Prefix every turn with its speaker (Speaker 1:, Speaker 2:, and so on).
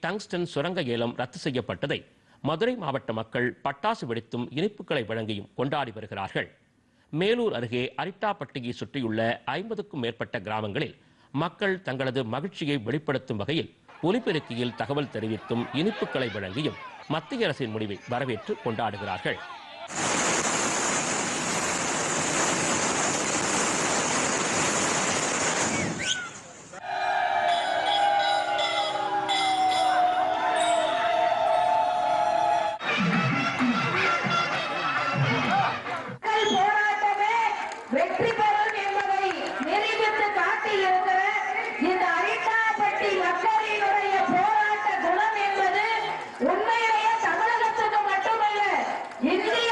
Speaker 1: Tungsten சுரங்க ஏலம் ரத்து செய்யப்பட்டதை மதுரை மாவட்ட மக்கள் பட்டாசு வெடித்தும் இனிப்புகளை வழங்கியும் கொண்டாடி வருகிறார்கள். மேலூர் அருகே அரிட்டாப்பட்டியை சுற்றியுள்ள ஐம்பதுக்கும் மேற்பட்ட கிராமங்களில் மக்கள் தங்களது மகிழ்ச்சியை வெளிப்படுத்தும் வகையில் ஒலிபெருக்கியில் தகவல் தெரிவித்தும் இனிப்புகளை வழங்கியும் மத்திய அரசின் முடிவை வரவேற்று கொண்டாடுகிறார்கள்.
Speaker 2: வெற்றிபெறும் என்பதை நிரூபித்து காட்டியிருக்கிற இந்த அரிட்டாப்பட்டி மக்களினுடைய போராட்ட குணம் என்பது உண்மையிலேயே தமிழகத்துக்கு மட்டுமல்ல இந்திய